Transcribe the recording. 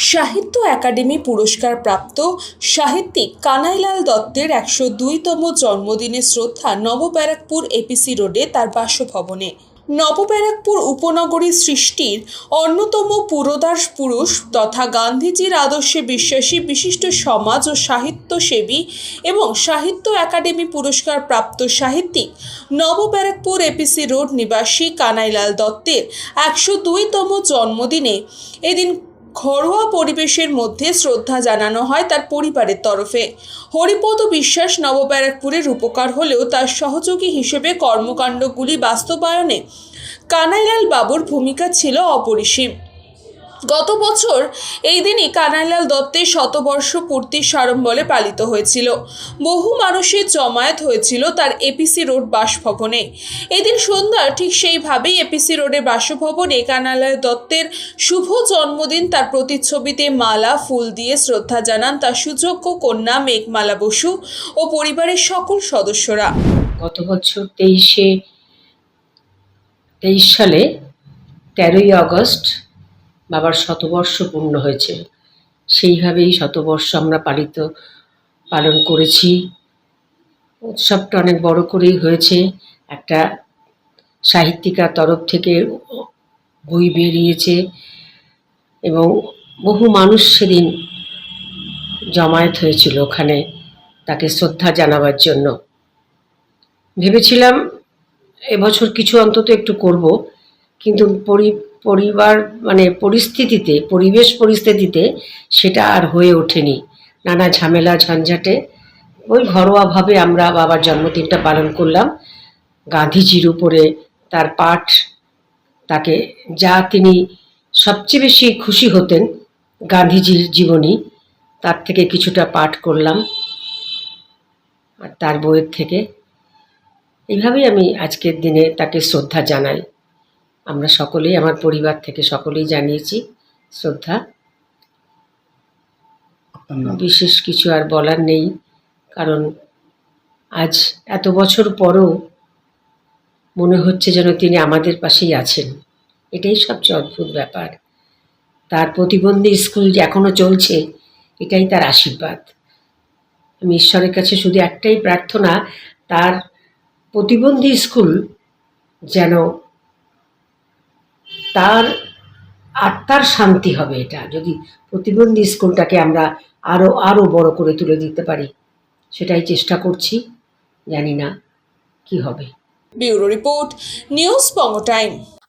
সাহিত্য একাডেমি পুরস্কার প্রাপ্ত সাহিত্যিক কানাইলাল দত্তের একশো দুইতম জন্মদিনে শ্রদ্ধা নবব্যারাকপুর এপিসি রোডে তার বাসভবনে। নবব্যারাকপুর উপনগরী সৃষ্টির অন্যতম পুরোদাস পুরুষ তথা গান্ধীজির আদর্শে বিশ্বাসী বিশিষ্ট সমাজ ও সাহিত্যসেবী এবং সাহিত্য একাডেমি পুরস্কার প্রাপ্ত সাহিত্যিক নবব্যারাকপুর এপিসি রোড নিবাসী কানাইলাল দত্তের একশো দুইতম জন্মদিনে এদিন ঘরোয়া পরিবেশের মধ্যে শ্রদ্ধা জানানো হয় তার পরিবারের তরফে। হরিপদ বিশ্বাস নবব্যারাকপুরের উপকার হলেও তার সহযোগী হিসেবে কর্মকাণ্ডগুলি বাস্তবায়নে কানাইলাল বাবুর ভূমিকা ছিল অপরিসীম। গত বছর এই দিনই কানাইলাল দত্তের শতবর্ষ পূর্তির সাড়ম্বরে পালিত হয়েছিল। বহু মানুষের জমায়েত হয়েছিল তার এপিসি রোড বাসভবনে। এদিন সন্ধ্যা ঠিক সেইভাবেই এপিসি রোডের বাসভবনে কানাইলাল দত্তের শুভ জন্মদিন তার প্রতিচ্ছবিতে মালা, ফুল দিয়ে শ্রদ্ধা জানান তার সুযোগ্য কন্যা মেঘমালা বসু ও পরিবারের সকল সদস্যরা। গত বছর তেইশে, তেইশ সালে তেরোই আগস্ট বাবার শতবর্ষ পূর্ণ হয়েছে। সেইভাবেই শতবর্ষ আমরা পালিত, পালন করেছি। উৎসবটা অনেক বড় করেই হয়েছে। একটা সাহিত্যিকার তরফ থেকে বই বেরিয়েছে এবং বহু মানুষ সেদিন জমায়েত হয়েছিল ওখানে তাকে শ্রদ্ধা জানাবার জন্য। ভেবেছিলাম এবছর কিছু অন্তত একটু করব, কিন্তু পরিবার মানে পরিস্থিতিতে, পরিবেশ পরিস্থিতিতে সেটা আর হয়ে ওঠেনি। নানা ঝামেলা, ঝঞ্ঝাটে। ওই ঘরোয়াভাবে আমরা বাবার জন্মদিনটা পালন করলাম। গান্ধীজির উপরে তার পাঠ, তাকে যা তিনি সবচেয়ে বেশি খুশি হতেন গান্ধীজির জীবনী, তার থেকে কিছুটা পাঠ করলাম আর তার বইয়ের থেকে। এইভাবেই আমি আজকের দিনে তাকে শ্রদ্ধা জানাই। আমরা সকলেই আমার পরিবার থেকে সকলেই জানিয়েছি শ্রদ্ধা। বিশেষ কিছু আর বলার নেই কারণ আজ এত বছর পরও মনে হচ্ছে যেন তিনি আমাদের পাশেই আছেন। এটাই সবচেয়ে অদ্ভুত ব্যাপার। তার প্রতিবন্ধী স্কুল যে এখনও চলছে এটাই তার আশীর্বাদ। আমি ঈশ্বরের কাছে শুধু একটাই প্রার্থনা তার প্রতিবন্ধী স্কুল যেন তার আত্মার শান্তি হবে এটা। যদি প্রতিবন্ধী স্কুলটাকে আমরা আরও আরও বড় করে তুলে দিতে পারি, সেটাই চেষ্টা করছি। জানি না কি হবে। Bureau report, news Banga time.